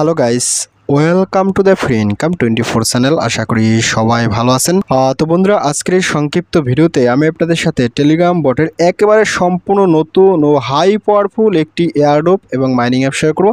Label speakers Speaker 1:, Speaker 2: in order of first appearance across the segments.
Speaker 1: Hello guys welcome to the free income twenty four channel আশা করি সবাই ভালো আছেন। তো বন্ধুরা, আজকের এই সংক্ষিপ্ত ভিডিওতে আমি আপনাদের সাথে টেলিগ্রাম বটের একেবারে সম্পূর্ণ নতুন ও হাই পাওয়ারফুল একটি এয়ারডোপ এবং মাইনিং অ্যাপ শেয়ার করব।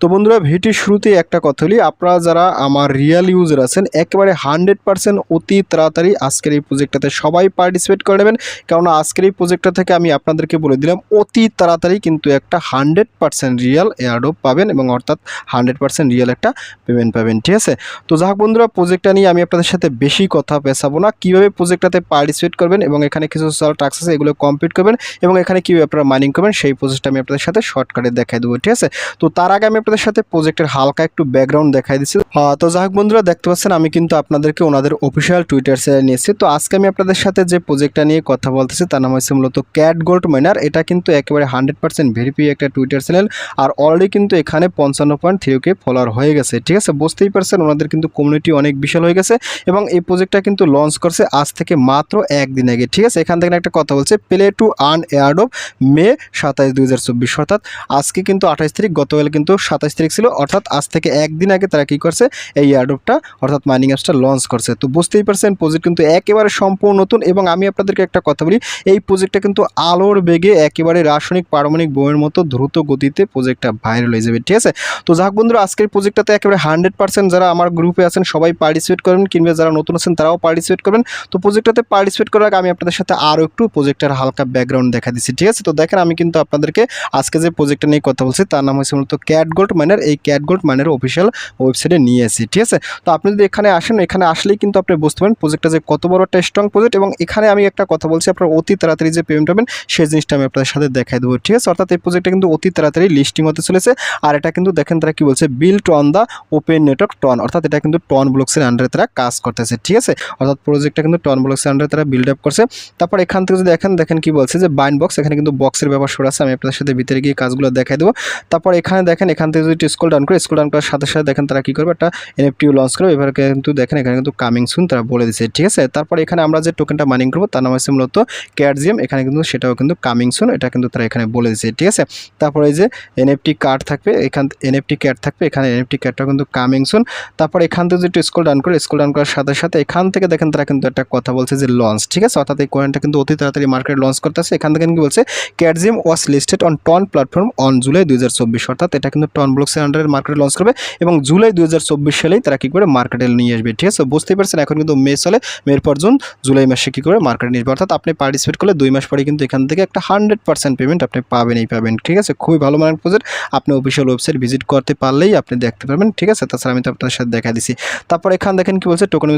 Speaker 1: তো বন্ধুরা ভিডিওর শুরুতে একটা কথা বলি, আপনারা যারা আমার রিয়েল ইউজার আছেন, একেবারে হান্ড্রেড পার্সেন্ট অতি তাড়াতাড়ি আজকের এই প্রজেক্টটাতে সবাই পার্টিসিপেট করে নেবেন। কেননা, আজকের এই প্রজেক্টটা থেকে আমি আপনাদেরকে বলে দিলাম, অতি তাড়াতাড়ি কিন্তু একটা হান্ড্রেড পার্সেন্ট রিয়েল এয়ারডোপ পাবেন এবং অর্থাৎ হান্ড্রেড পার্সেন্ট রিয়েল একটা পেমেন্ট পাবেন, ঠিক আছে? তো যাক বন্ধুরা প্রজেক্টটা নিয়ে আমি আপনাদের সাথে বেশি কথা পেছাবো না। কীভাবে প্রজেক্টটাতে পার্টিসিপেট করবেন এবং এখানে কিছু টাস্ক আছে, এগুলো কমপ্লিট করবেন এবং এখানে কীভাবে আপনারা মাইনিং করবেন, সেই প্রজেক্টটা আমি আপনাদের সাথে শর্টকাটে দেখাই দেবো, ঠিক আছে? তো তার আগে আমি আপনাদের সাথে প্রজেক্টের হালকা একটু ব্যাকগ্রাউন্ড দেখাই দিচ্ছি। তো যাক বন্ধুরা, দেখতে পাচ্ছেন আমি কিন্তু আপনাদেরকে ওনাদের অফিসিয়াল টুইটার চ্যানেল নিয়েছি তো আজকে আমি আপনাদের সাথে যে প্রজেক্টটা নিয়ে কথা বলতেছি, তার নাম হচ্ছে মূলত ক্যাট গোল্ড মাইনার এটা কিন্তু একেবারে হান্ড্রেড পার্সেন্ট ভেরিফাই একটা টুইটার চ্যানেল আর অলরেডি কিন্তু এখানে পঞ্চান্ন পয়েন্ট থ্রি কে ফলোয়ার হয়ে গেছে ঠিক আছে? বুঝতেই পারছেন, ওনাদের কিন্তু কমিউনিটি অনেক বিশাল হয়ে গেছে এবং এই প্রজেক্টটা কিন্তু লঞ্চ করছে আজ থেকে মাত্র একদিন আগে, ঠিক আছে? এখান থেকে একটা কথা বলছে play to earn airdrop May সাতাইশ দুই হাজার চব্বিশ, অর্থাৎ আজকে কিন্তু আঠাইশ তারিখ, গতকাল কিন্তু সাতাইশ তারিখ ছিল, অর্থাৎ আজ থেকে একদিন আগে তারা কী করছে, এই এয়ারডপটা অর্থাৎ মাইনিং অ্যাপসটা লঞ্চ করছে। তো বুঝতেই পারছেন প্রজেক্ট কিন্তু একেবারে সম্পূর্ণ নতুন এবং আমি আপনাদেরকে একটা কথা বলি, এই প্রজেক্টটা কিন্তু আলোর বেগে একেবারে রাসায়নিক, পারমাণবিক বইয়ের মতো দ্রুত গতিতে প্রজেক্টটা ভাইরাল হয়ে যাবে, ঠিক আছে? তো যাক বন্ধুরা, আজকের প্রজেক্টটাতে একেবারে হান্ড্রেড পার্সেন্ট যারা আমার গ্রুপে আছেন সবাই পার্টিসিপেট করবেন, কিংবা যারা নতুন আছেন তারাও পার্টিসিপেট করবেন। তো প্রজেক্টটাতে পার্টিসিপেট করার আগে আমি আপনাদের সাথে আরও একটু প্রজেক্টের হালকা ব্যাকগ্রাউন্ড দেখা দিচ্ছি, ঠিক আছে? তো দেখেন আমি কিন্তু আপনাদেরকে আজকে যে প্রজেক্টটা নিয়ে কথা বলছি, তার নাম হচ্ছে মূলত ক্যাট গোল্ড মাইনার এই ক্যাট গোল্ড মাইনার অফিসিয়াল ওয়েবসাইটে নিয়ে এসেছি, ঠিক আছে? তো আপনি যদি এখানে আসেন, এখানে আসলেই কিন্তু আপনি বুঝতে পারেন প্রজেক্টটা যে কত বড় একটা স্ট্রং প্রজেক্ট এবং এখানে আমি একটা কথা বলছি, আপনার অতি তাড়াতাড়ি যে পেমেন্ট হবেন সেই জিনিসটা আমি আপনাদের সাথে দেখাই দেবো, ঠিক আছে? অর্থাৎ এই প্রজেক্টটা কিন্তু অতি তাড়াতাড়ি লিস্টিং হতে চলেছে। আর এটা কিন্তু দেখেন তারা কি বলছে build on the Open Network TON, অর্থাৎ এটা কিন্তু টন ব্লকসের আন্ডারে তারা কাজ করতেছে, ঠিক আছে? অর্থাৎ প্রজেক্টটা কিন্তু টন ব্লকসের আন্ডারে তারা বিল্ড আপ করছে। তারপর এখান থেকে যদি দেখেন দেখেন কি বলছে যে বাইন বক্স এখানে কিন্তু বক্সের ব্যাপার সরে আছে, আমি আপনাদের সাথে ভিতরে গিয়ে কাজগুলো দেখাই দেবো। তারপর এখানে দেখেন, এখান থেকে যদি স্কুল ডাউন করে স্কুল ডাউন করার সাথে সাথে দেখেন তারা কি করবে, একটা এনএফটিও লঞ্চ করবে। এবার কিন্তু দেখেন, এখানে কিন্তু কামিং সুন তারা বলে দিচ্ছে ঠিক আছে? তারপর এখানে আমরা যে টোকেনটা মাইনিং করব, তার নাম হচ্ছে মূলত ক্যাটজিএম এখানে কিন্তু সেটাও কিন্তু কামিং সুন এটা কিন্তু তারা এখানে বলে দিচ্ছে ঠিক আছে? তারপরে যে এনএফটি কার্ড থাকবে, এখান এনএফটি ক্যাট থাকবে, এখানে এনএফটি ক্যাটটাও কিন্তু কামিং সুন তারপর এখান থেকে যদি স্কুল ডান করে স্কুল ডান করার সাথে সাথে এখান থেকে দেখেন তারা কিন্তু একটা কথা বলছে যে লঞ্চ ঠিক আছে? অর্থাৎ এই কয়েনটা কিন্তু অতি তাড়াতাড়ি মার্কেটে লঞ্চ করতেছে। এখান থেকে কি বলছে CATGM was listed on TON platform on July দু হাজার চব্বিশ। অর্থাৎ এটা কিন্তু টন ব্লকসের আন্ডারে মার্কেটে লঞ্চ করবে এবং জুলাই দুই হাজার চব্বিশ সালেই তারা কী করে? মার্কেটে নিয়ে আসবে, ঠিক আছে? বুঝতেই পারছেন, এখন কিন্তু মে চলে মের পর জুন জুলাই মাসে কী করে মার্কেটে নিয়ে অর্থাৎ আপনি পার্টিসিপেট করলে দুই মাস পরে কিন্তু এখান থেকে একটা হান্ড্রেড পার্সেন্ট পেমেন্ট আপনি পাবেনই, পাবেন, ঠিক আছে? খুবই ভালো মানের প্রজেক্ট আপনি অফিসিয়াল ওয়েবসাইট ভিজিট করতে পারলেই আপনি দেখতে পারবেন ঠিক আছে? তাছাড়া আমি তো আপনার সাথে দেখা দিছি। তারপর এখানে দেখেন কি বলছে? টোকন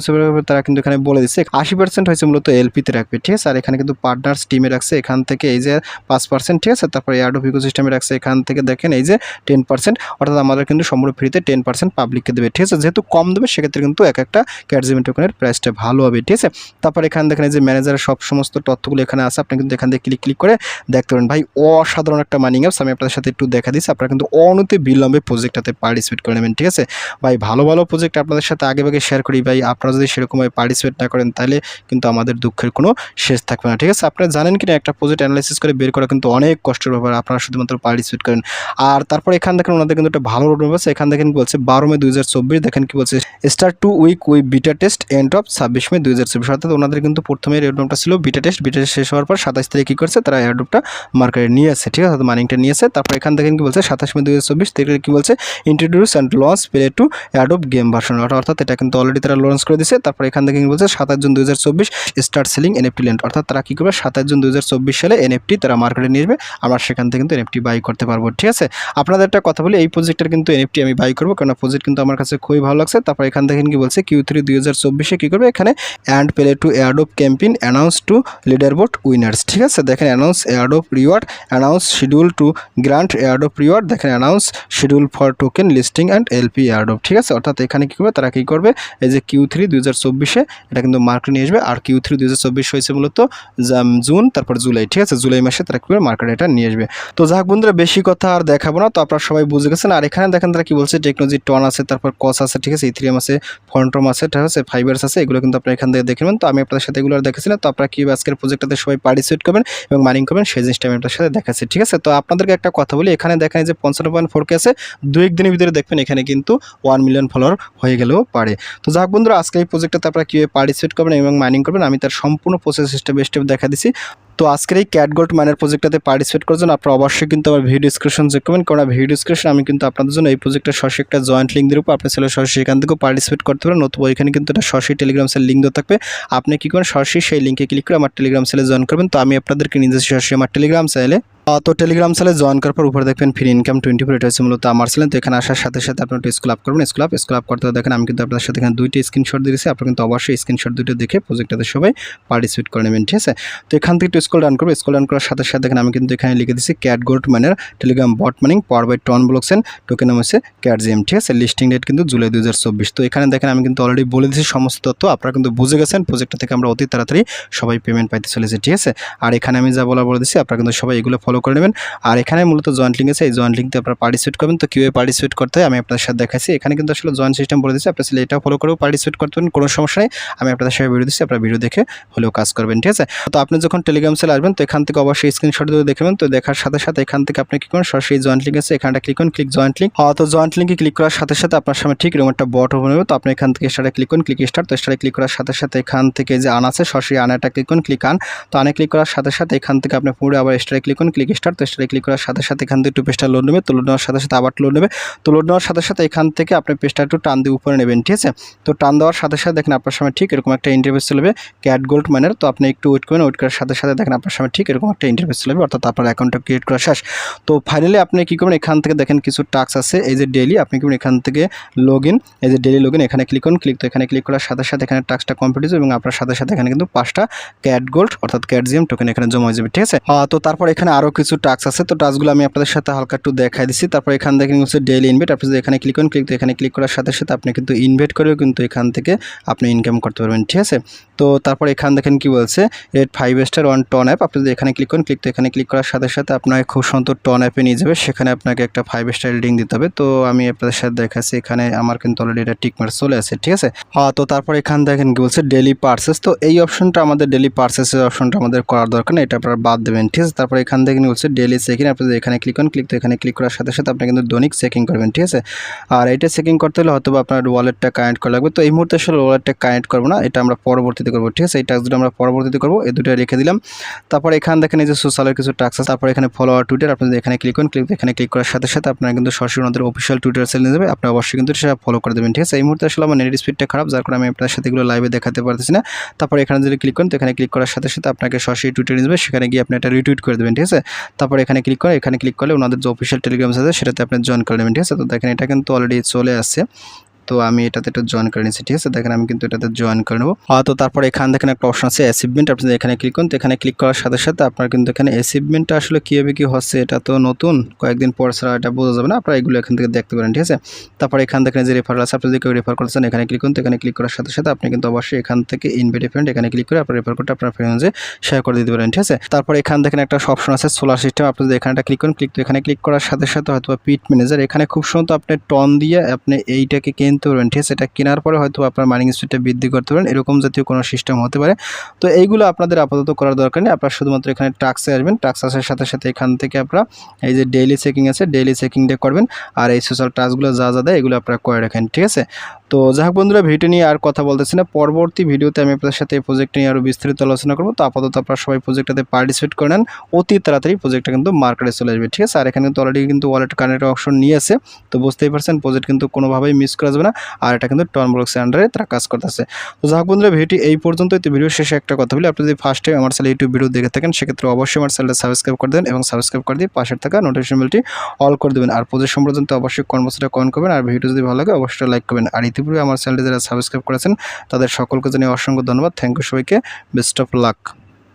Speaker 1: তারা কিন্তু এখানে বলে দিচ্ছে। আশি পার্সেন্ট হয়েছে মূলত এলপিতে রাখবে, ঠিক আছে? আর এখানে কিন্তু পার্টনার্স টিমে রাখছে। এখান থেকে এই যে পাঁচ পার্সেন্ট ঠিক আছে? তারপর এয়ারডো ইকো সিস্টেমে রাখছে। এখান থেকে দেখেন এই যে টেন পার্সেন্ট অর্থাৎ আমাদের কিন্তু সম্পূর্ণ ফ্রিতে টেন পার্সেন্ট পাবলিককে দেবে, ঠিক আছে? যেহেতু কম দেবে, সেক্ষেত্রে কিন্তু এক একটা ক্যাটজিমেন্ট টোকেনের প্রাইসটা ভালো হবে, ঠিক আছে? তারপর এখানে দেখেন এই যে ম্যানেজারের সব সমস্ত তথ্যগুলো এখানে আছে। আপনি কিন্তু এখান থেকে ক্লিক ক্লিক করে দেখতে পারেন। ভাই, অসাধারণ একটা মাইনিং অ্যাপস আমি আপনাদের সাথে একটু দেখা দিচ্ছি। আপনারা কিন্তু অনতি বিলম্বে প্রজেক্টটাতে পার্টিসিপেট করে নেবেন, ঠিক আছে? ভাই, ভালো ভালো প্রজেক্ট আপনাদের সাথে আগে ভাগে শেয়ার করি। ভাই, আপনারা যদি সেরকমভাবে পার্টিসিপেট না করেন, তাহলে কিন্তু আমাদের দুঃখের কোনো শেষ থাকবে না। ঠিক আছে? আপনারা জানেন কি না একটা প্রজেক্ট অ্যানালাইসিস করে বের করা কিন্তু অনেক কষ্টের ব্যাপার। আপনারা শুধুমাত্র পার্টিসিপেট করেন। আর তারপর এখান দেখেন ওনাদের কিন্তু একটা ভালো রোড আছে। এখান দেখেন বলছে, বারো মে দু হাজার চব্বিশ, দেখেন কি বলছে start to week we beta test end of ছাব্বিশ মে দুই হাজার চব্বিশ। অর্থাৎ ওনাদের কিন্তু প্রথমে রেডমটা ছিল বিটা টেস্ট বিটা টেস্ট শেষ হওয়ার পর সাতাশ তারিখ কী করছে, তারা এয়ারড্রপটা মার্কেটে নিয়ে আসে। ঠিক আছে? মানিংটা নিয়ে আসে। তারপর এখান দেখেন কি বলছে, সাতাশ মে দুই হাজার চব্বিশ থেকে কি বলছে introduce and launch play to airdrop game version অর্থাৎ এটা কিন্তু অলরেডি তারা লঞ্চ করে দিয়েছে। তারপর এখান থেকে বলছে? সাতাশ জুন দুই হাজার চব্বিশ স্টার্ট সেলিং এনএফটি ল্যান্ড অর্থাৎ তারা কী করবে? সাতাশ জুন দুই হাজার চব্বিশ সালে এনএফটি তারা মার্কেটে নিয়ে আসবে আমরা সেখান থেকে কিন্তু এনএফটি বাই করতে পারব। ঠিক আছে? আপনাদের একটা কথা বলি, এই প্রজেক্টের কিন্তু এনএফটি আমি বাই করব কারণ প্রজেক্ট কিন্তু আমার কাছে খুবই ভালো লাগছে। তারপর এখান থেকে কি বলছে? কিউ থ্রি দুই হাজার চব্বিশে কী করবে? এখানে and play to airdrop campaign announce to leaderboard winners ঠিক আছে? দেখেন announce airdrop reward announce schedule to grant airdrop reward দেখেন announce schedule for token listing and LP airdrop ঠিক আছে? অর্থাৎ এখানে কী করবে? তারা কী করবে? এই যে কিউ থ্রি দুই এটা কিন্তু মার্কেটে নিয়ে আসবে। আর কিউ থ্রি দুই হাজার চব্বিশ হয়েছে মূলত জুন তারপর জুলাই ঠিক আছে? জুলাই মাসে তারা কী করবে? মার্কেটে এটা নিয়ে আসবে। তো যাক বন্ধুরা, বেশি কথা আর দেখাবো না। তো আপনারা সবাই বুঝে গেছেন। আর এখানে দেখেন তারা কি বলছে? টেকনোলজি টন আছে, তারপর কস আছে, ঠিক আছে? ইথ্রিয়াম আছে ফন্ট্রম আছে, ঠিক আছে? ফাইবার্স আছে, এগুলো কিন্তু আপনারা এখান থেকে দেখে নেবেন। তো আমি আপনাদের সাথে এগুলো আর দেখেছিলাম তো আপনারা কীভাবে আজকের প্রজেক্টটাতে সবাই পার্টিসিপেট করবেন এবং মাইনিং করবেন, সেই জিনিসটা আমি আপনাদের সাথে দেখাচ্ছি, ঠিক আছে? তো আপনাদেরকে একটা কথা বলি। এখানে দেখেন যে পঞ্চান্ন পয়েন্ট ফোর কে আছে দু একদিনের ভিতরে দেখবেন এখানে কিন্তু কিন্তু ওয়ান মিলিয়ন ফলোয়ার হয়ে গেলেও পারে। তো যাক বন্ধুরা, আজকে এই প্রজেক্টটাতে আপনারা কীভাবে পার্টিসিপেট করবেন এবং মাইনিং করবেন, আমি তার সম্পূর্ণ প্রসেস স্টেপ স্টেপ দেখা দিছি। তো আজকের এই ক্যাট গোল্ড মাইনের প্রজেক্টটাতে পার্টিসিপেট করার জন্য আপনারা অবশ্যই কিন্তু আমার ভিডিও ডিসক্রিপশন চেক করবেন কারণ ভিডিও ডিসক্রিপশন আমি কিন্তু আপনাদের জন্য এই প্রজেক্টের সরাসরি একটা জয়েন্ট লিঙ্ক দিয়ে আপনি ছেলে সরাসরি এখান থেকেও পার্টিসিপেট করতে পারেন নতুবা ওইখানে কিন্তু একটা সরাসরি টেলিগ্রাম সেল লিঙ্ক দেওয়া থাকবে। আপনি কী করেন সরাসরি সেই লিঙ্কে ক্লিক করে আমার টেলিগ্রাম সেলে জয়েন করবেন। তো আমি আপনাদেরকে নিজে সরাসরি আমার টেলিগ্রাম সেলে তো টেলিগ্রাম সেলে জয়েন করার পর উপরে দেখবেন ফ্রি ইনকাম টোয়েন্টি ফোর এটা হচ্ছে মূলত আমার ছিলেন তো এখানে আসার সাথে সাথে আপনার একটু স্কুল আপ করবেন। স্কুল আপ স্কুল আপ করতে দেখেন আমি কিন্তু আপনার সাথে এখানে দুইটি স্ক্রিনশট দিয়েছি। আপনারা কিন্তু অবশ্যই স্ক্রিনশট দুটো দেখে প্রজেক্টটাতে সবাই পার্টিসিপেট করে নেবেন, ঠিক আছে? তো এখান থেকে একটু স্কুল রান করব স্কুল রান করার সাথে সাথে দেখেন আমি কিন্তু এখানে লিখে দিচ্ছি ক্যাট গোল্ড মানের Telegram bot mining power by TON blockchain token নাম হচ্ছে ক্যাট জিএম ঠিক আছে? লিস্টিং ডেট কিন্তু জুলাই দু হাজার চব্বিশ। তো এখানে দেখেন আমি কিন্তু অলরেডি বলে দিয়েছি সমস্ত তথ্য। আপনারা কিন্তু বুঝে গেছেন প্রজেক্টটা থেকে আমরা অতি তাড়াতাড়ি সবাই পেমেন্ট পাইতে চলেছি, ঠিক আছে? আর এখানে আমি যা বলা বলে দিচ্ছি আপনারা কিন্তু সবাই এগুলো ফলো করে নেবেন। আর এখানে মূলত জয়েন্ট লিঙ্ক আছে, এই জয়েন্ট লিঙ্কতে আপনারা পার্টিসিপেট করবেন। তো কীভাবে পার্টিসিপেট করতে হয় আমি আপনাদের সাথে দেখাচ্ছি। এখানে কিন্তু আসলে জয়েন্ট সিস্টেম বলে দিচ্ছি আপনার এটাও ফলো করেও পার্টিসিপেট করতে পারেন, কোনো সমস্যা নেই। আমি আপনাদের সাথে ভিডিও দিচ্ছি, আপনারা ভিডিও দেখে হলেও কাজ করবেন, ঠিক আছে? তো আপনি যখন টেলিগ্রাম সেলে আসবেন, তো এখান থেকে অবশ্যই স্ক্রিনশট দিয়ে দেখবেন তো দেখার সাথে সাথে এখান থেকে আপনি কি করুন সরাসরি জয়েন্ট লিঙ্ক আছে এখানটা ক্লিক করুন ক্লিক জয়েন্ট লিঙ্ক তো জয়েন্ট লিঙ্কে ক্লিক করার সাথে সাথে আপনার সামনে ঠিক এরকম একটা বট ওপেন হবে। তো আপনি এখান থেকে স্টার্টে ক্লিক করুন ক্লিক স্টার্ট তো স্টার্টে ক্লিক করার সাথে সাথে এখান থেকে যে আন আছে, সরাসরি আনাটা ক্লিক করুন ক্লিক আন। তো আনে ক্লিক করার সাথে সাথে এখান থেকে আপনি পুরো আবার স্টারে ক্লিক করুন ক্লিক স্টার্ট তো স্টারে ক্লিক করার সাথে সাথে এখান থেকে একটু পেজটা লোড নেবে, তো লোড নেওয়ার সাথে সাথে আবার লোড নেবে। তো লোড নেওয়ার সাথে সাথে এখান থেকে আপনি পেজটা একটু টান দিয়ে উপরে নেবেন, ঠিক আছে? তো টান দেওয়ার সাথে সাথে দেখেন আপনার সামনে ঠিক এরকম একটা ইন্টারভিউ চলবে ক্যাট গোল্ড মানের তো আপনি একটু ওয়েট করবেন ওয়েট করার সাথে সাথে দেখেন আপনার সামনে ঠিক এরকম একটা ইন্টারভিউ চলবে অর্থাৎ আপনার অ্যাকাউন্টটা ক্রিয়েট করা শেষ। তো ফাইনালি আপনি কী করবেন, এখান থেকে দেখেন কিছু টাস্ক আছে, এই যে ডেলি আপনি কি এখান থেকে লগ ইন এই যে ডেলি লগ ইন এখানে ক্লিক করুন ক্লিক তো এখানে ক্লিক করার সাথে সাথে এখানে টাস্কটা কমপ্লিট হবে এবং আপনার সাথে সাথে এখানে কিন্তু পাঁচটা ক্যাট গোল্ড অর্থাৎ ক্যাট জিএম টোকেন এখানে জমা হয়ে যাবে, ঠিক আছে? তো তারপর এখানে আরও কিছু টাস্ক আছে, তো টাস্কগুলো আমি আপনাদের সাথে হালকা একটু দেখাই দিচ্ছি। তারপর এখান থেকে হচ্ছে ডেইলি ইনভেট আপনি যদি এখানে ক্লিক করুন ক্লিক এখানে ক্লিক করার সাথে সাথে আপনি কিন্তু ইনভেট করেও কিন্তু এখান থেকে আপনি ইনকাম করতে পারবেন, ঠিক আছে? তো তারপর এখান দেখেন কি বলছে rate five star on TON app আপনি যদি এখানে ক্লিক করুন ক্লিক তো এখানে ক্লিক করার সাথে সাথে আপনাকে খুব সুন্দর টন অ্যাপে নিয়ে যাবে, সেখানে আপনাকে একটা ফাইভ স্টার রেটিং দিতে হবে। তো আমি আপনাদের সাথে দেখাচ্ছি, এখানে আমার কিন্তু অলরেডি এটা টিকমার চলে আছে, ঠিক আছে? হ্যাঁ তো তারপর এখান দেখেন কি বলছে ডেলি পার্সেস তো এই অপশনটা আমাদের ডেলি পার্সেসের অপশনটা আমাদের করার দরকার না এটা আপনারা বাদ দেবেন, ঠিক আছে? তারপর এখান থেকে বলছে ডেলি চেকিং আপনি যদি এখানে ক্লিক করুন ক্লিক তো এখানে ক্লিক করার সাথে সাথে আপনি কিন্তু দৈনিক চেকিং করবেন, ঠিক আছে? আর এটা চেকিং করতে হলে হয়তো আপনার ওয়ালেটটা কানেক্ট করা লাগবে। তো এই মুহূর্তে আসলে ওয়ালেটটা কানেক্ট করব না, এটা আমরা পরবর্তীতে করব, ঠিক আছে? এই টাস্ক দুটো আমরা পরবর্তীতে করব, এই দুটো রেখে দিলাম। তারপর এখান দেখেন এই যে সোশ্যালের কিছু টাস্ক আছে, তারপর এখানে ফলোয়ার টুইটার আপনি যদি এখানে ক্লিক করুন ক্লিক এখানে ক্লিক করার সাথে সাথে আপনারা কিন্তু সরাসরি অফিসিয়াল টুইটার সেল নিয়ে যাবে, আপনি অবশ্যই কিন্তু সেটা ফলো করে দেবেন, ঠিক আছে? এই মুহূর্তে আসলে আমার নেট স্পিডটা খারাপ, যার কারণে আমি আপনার সাথে এগুলো লাইভে দেখাতে পারতেছি না। তারপর এখানে যদি ক্লিক করেন তো এখানে ক্লিক করার সাথে সাথে আপনাকে সরাসরি টুইটার নিয়ে যাবে, সেখানে গিয়ে আপনি এটা রিটুইট করে দেবেন, ঠিক আছে? তারপর এখানে ক্লিক করে, এখানে ক্লিক করলে ওনাদের যে অফিসিয়াল টেলিগ্রাম আছে, সেটাতে আপনি জয়েন করে নেবেন, ঠিক আছে? তো দেখেন, এটা কিন্তু অলরেডি চলে আসছে। তো আমি এটাতে একটু জয়েন করে নিচ্ছি ঠিক আছে? দেখেন আমি কিন্তু এটাতে জয়েন করে নেব। তো তারপর এখান দেখেন একটা অপশন আছে অ্যাচিভমেন্ট আপনি এখানে ক্লিক করুন, তো এখানে ক্লিক করার সাথে সাথে আপনার কিন্তু এখানে অ্যাচিভমেন্টটা আসলে কীভাবে কী হচ্ছে, এটা তো নতুন। কয়েকদিন পর ছাড়া এটা বোঝা যাবে না, আপনারা এগুলো এখান থেকে দেখতে পারেন, ঠিক আছে? তারপর এখান থেকে যে রেফার আছে, আপনি যদি কেউ রেফার করছেন এখানে ক্লিক করুন, তো এখানে ক্লিক করার সাথে সাথে আপনি কিন্তু অবশ্যই এখান থেকে ইনভাইট ফ্রেন্ড এখানে ক্লিক করে আপনার রেফার কোডটা আপনার ফ্রেন্ডে শেয়ার করে দিতে পারেন, ঠিক আছে? তারপর এখান থেকে একটা অপশন আছে সোলার সিস্টেম আপনি যদি এখানে ক্লিক করুন ক্লিক তো এখানে ক্লিক করার সাথে সাথে হয়তো পিট ম্যানেজার এখানে খুব সুন্দর আপনি টন দিয়ে আপনি এইটাকে কিনতে পারবেন, ঠিক আছে? এটা কেনার পরে হয়তো আপনার মাইনিং স্পিডটা বৃদ্ধি করতে পারেন, এরকম জাতীয় কোনো সিস্টেম হতে পারে। তো এইগুলো আপনাদের আপাতত করার দরকার নেই। আপনারা শুধুমাত্র এখানে টাক্সে আসবেন। টাক্স আসার সাথে সাথে এখান থেকে আপনারা এই যে ডেইলি চেকিং আছে ডেইলি চেকিংটা করবেন। আর এই সোশ্যাল টাস্কগুলো যা যা দেয়, এগুলো আপনারা করে রাখেন, ঠিক আছে? তো যাই হোক বন্ধুরা ভিডিও নিয়ে আর কথা বলতেছি না। পরবর্তী ভিডিওতে আমি আপনাদের সাথে এই প্রজেক্ট নিয়ে আরও বিস্তারিত আলোচনা করব। তো আপাতত আপনারা সবাই প্রজেক্টটাতে পার্টিসিপেট করে নেন। অতি তাড়াতাড়ি প্রজেক্টটা কিন্তু মার্কেটে চলে আসবে, ঠিক আছে? আর এখানে কিন্তু অলরেডি কিন্তু ওয়ালেট কানেক্ট অপশন নিয়ে আছে তো বুঝতেই পারছেন প্রজেক্ট কিন্তু কোনোভাবেই মিস করা যাবে না। আর এটা কিন্তু টন আন্ডারে তারা কাজ করতেছে। তো যাই হোক বন্ধুরা, ভিডিওটি এই পর্যন্ত তো ভিডিও শেষে একটা কথা বলি। আপনি যদি ফার্স্ট টাইম আমার চ্যানেল ইউটিউব ভিডিও দেখে থাকেন, সেক্ষেত্রে অবশ্যই আমার চ্যানেলটা সাবস্ক্রাইব করে দেন এবং সাবস্ক্রাইব করে দিয়ে পাশের থাকা নোটিফিকেশন বেলটি অল করে দেবেন। আর প্রজেক্ট সম্পর্কে অবশ্যই কনভার্সটা কমেন্ট করবেন। আর ভিডিও যদি ভালো লাগে, অবশ্যই লাইক করবেন। আর ইতিপূর্বে আমার চ্যানেলটি যারা সাবস্ক্রাইব করেছেন, তাদের সকলকে জানিয়ে অসংখ্য ধন্যবাদ। থ্যাংক ইউ সবাইকে। Best of luck